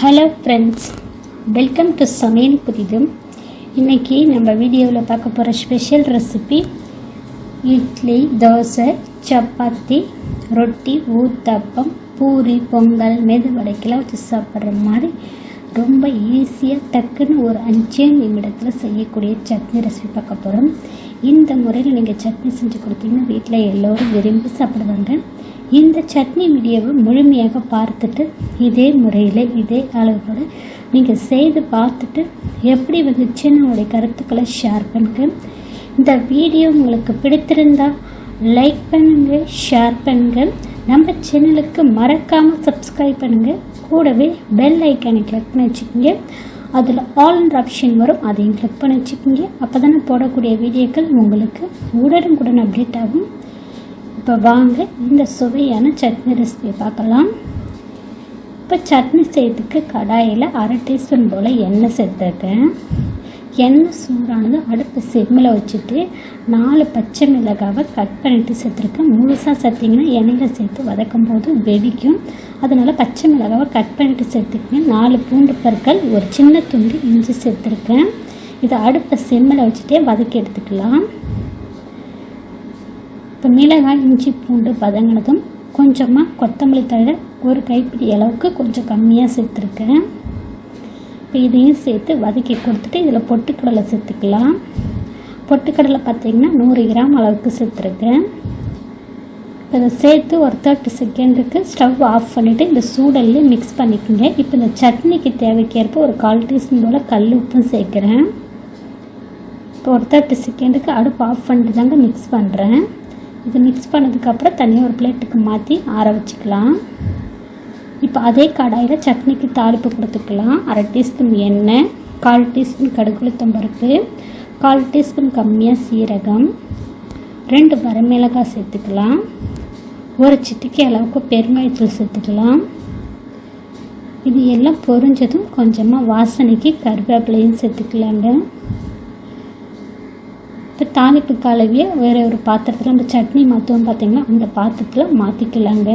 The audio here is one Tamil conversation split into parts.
ஹலோ ஃப்ரெண்ட்ஸ் வெல்கம் டு சமையல் புதிதும் இன்றைக்கி நம்ம வீடியோவில் பார்க்க போகிற ஸ்பெஷல் ரெசிபி இட்லி தோசை சப்பாத்தி ரொட்டி ஊத்தப்பம் பூரி பொங்கல் மெதுவடைக்கெல்லாம் வச்சு சாப்பிட்ற மாதிரி ரொம்ப ஈஸியாக டக்குன்னு ஒரு அஞ்சே நிமிடத்தில் செய்யக்கூடிய சட்னி ரெசிபி பார்க்க போகிறோம் இந்த முறையில் நீங்கள் சட்னி செஞ்சு கொடுத்தீங்கன்னா வீட்டில் எல்லோரும் விரும்பி சாப்பிடுவாங்க. இந்த சட்னி வீடியோவை முழுமையாக பார்த்துட்டு இதே முறையில் இதே அளவோடு நீங்கள் செய்து பார்த்துட்டு எப்படி வந்துச்சுன்னு உங்களுடைய கருத்துக்களை ஷேர் பண்ணுங்க. இந்த வீடியோ உங்களுக்கு பிடித்திருந்தால் லைக் பண்ணுங்கள் ஷேர் பண்ணுங்கள் நம்ம சேனலுக்கு மறக்காமல் சப்ஸ்கிரைப் பண்ணுங்கள் கூடவே பெல் ஐக்கானை கிளிக் பண்ணி வச்சுக்கோங்க. அதில் ஆல்ன்ற ஆப்ஷன் வரும் அதையும் கிளிக் பண்ணி வச்சுக்கோங்க. அப்போ தானே போடக்கூடிய வீடியோக்கள் உங்களுக்கு உடனுக்குடன் அப்டேட் ஆகும். இப்போ வாங்க இந்த சுவையான சட்னி ரெசிபியை பார்க்கலாம். இப்போ சட்னி செய்யறதுக்கு கடாயில் அரை டீஸ்பூன் போல் எண்ணெய் சேர்த்துருக்கேன். எண்ணெய் சூடானது அடுப்பு செம்மில் வச்சுட்டு நாலு பச்சை மிளகாவை கட் பண்ணிட்டு சேர்த்துருக்கேன். முழுசாக சேர்த்திங்கன்னா எண்ணெயில் சேர்த்து வதக்கும் போது வெடிக்கும். அதனால் பச்சை மிளகாவை கட் பண்ணிட்டு சேர்த்துக்கேன் நாலு பூண்டு பற்கள் ஒரு சின்ன துண்டு இஞ்சி சேர்த்துருக்கேன். இதை அடுப்பை செம்மில் வச்சுட்டே வதக்கி எடுத்துக்கலாம். இப்போ மிளகாய் இஞ்சி பூண்டு பதங்கினதும் கொஞ்சமாக கொத்தமல்லி தழை ஒரு கைப்பிடி அளவுக்கு கொஞ்சம் கம்மியாக சேர்த்துருக்கேன். இப்போ இதையும் சேர்த்து வதக்கி கொடுத்துட்டு இதில் பொட்டுக்கடலை சேர்த்துக்கலாம். பொட்டுக்கடலை பார்த்திங்கன்னா நூறு கிராம் அளவுக்கு சேர்த்துருக்கேன். இப்போ இதை சேர்த்து ஒரு தேர்ட்டி செகண்டுக்கு ஸ்டவ் ஆஃப் பண்ணிவிட்டு இந்த சூடல்லே மிக்ஸ் பண்ணிக்கோங்க. இப்போ இந்த சட்னிக்கு தேவைக்கேற்ப ஒரு கால் டீஸ்பூன் போல் கல் உப்பும் சேர்க்குறேன். இப்போ ஒரு தேர்ட்டி செகண்டுக்கு அடுப்பு ஆஃப் பண்ணிட்டு தாங்க மிக்ஸ் பண்ணுறேன் இது மிக்ஸ் பண்ணதுக்கப்புறம் தனியாக ஒரு பிளேட்டுக்கு மாற்றி ஆற வச்சுக்கலாம். இப்போ அதே கடாயில் சட்னிக்கு தாளிப்பு கொடுத்துக்கலாம். அரை டீஸ்பூன் எண்ணெய் கால் டீஸ்பூன் கடுகுளுத்தம் பருப்பு கால் டீஸ்பூன் கம்மியாக சீரகம் ரெண்டு வரமிளகாய் சேர்த்துக்கலாம். ஒரு சிட்டிக்கு அளவுக்கு பெருங்காயத்தூள் சேர்த்துக்கலாம். இது எல்லாம் பொரிஞ்சதும் கொஞ்சமாக வாசனைக்கு கருவேப்பிலையும் சேர்த்துக்கலாங்க. இப்போ தாளிப்பு கலவியை வேறு ஒரு பாத்திரத்தில் நம்ம சட்னி மாற்றுவோம் பார்த்திங்கன்னா அந்த பாத்திரத்தில் மாற்றிக்கலாங்க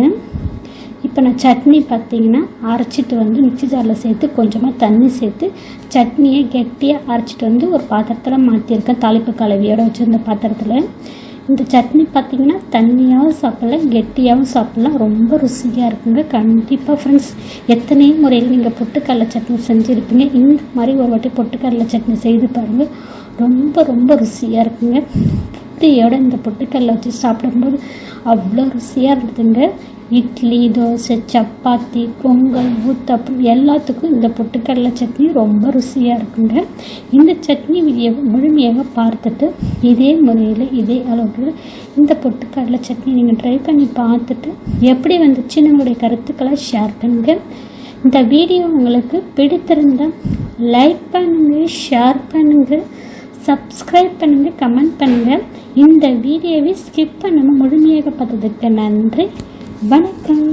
இப்போ நான் சட்னி பார்த்திங்கன்னா அரைச்சிட்டு வந்து மிக்சி ஜாரில் சேர்த்து கொஞ்சமாக தண்ணி சேர்த்து சட்னியை கெட்டியாக அரைச்சிட்டு வந்து ஒரு பாத்திரத்தில் மாற்றிருக்கேன் தாளிப்பு கலவியோடு வச்சுருந்த பாத்திரத்தில். இந்த சட்னி பார்த்திங்கன்னா தண்ணியாகவும் சாப்பிடலாம் கெட்டியாகவும் சாப்பிட்லாம். ரொம்ப ருசியாக இருக்குங்க. கண்டிப்பாக ஃப்ரெண்ட்ஸ் எத்தனை முறையில் நீங்கள் பொட்டுக்கடலை சட்னி செஞ்சுருப்பீங்க? இந்த மாதிரி ஒரு வாட்டி பொட்டுக்கடலை சட்னி செய்து பாருங்கள் ரொம்ப ரொம்ப ருசியாக இருக்குங்க. பூரியோட இந்த பொட்டுக்கடலை வச்சு சாப்பிடும்போது அவ்வளோ ருசியாக இருக்குதுங்க இட்லி தோசை சப்பாத்தி பொங்கல் ஊத்தப்பம் எல்லாத்துக்கும் இந்த பொட்டுக்கடலை சட்னி ரொம்ப ருசியாக இருக்குங்க. இந்த சட்னி முழுமையாக பார்த்துட்டு இதே முறையில் இதே அளவுக்கு இந்த பொட்டுக்கடலை சட்னி நீங்கள் ட்ரை பண்ணி பார்த்துட்டு எப்படி வந்துச்சு நம்மளுடைய கருத்துக்களை ஷேர் பண்ணுங்கள் இந்த வீடியோ உங்களுக்கு பிடித்திருந்தால் லைக் பண்ணுங்கள் ஷேர் பண்ணுங்கள் சப்ஸ்கிரைப் பண்ணுங்கள் கமெண்ட் பண்ணுங்கள் இந்த வீடியோவை ஸ்கிப் பண்ணாமல் முழுமையாக பார்த்ததுக்கு நன்றி. வணக்கம்.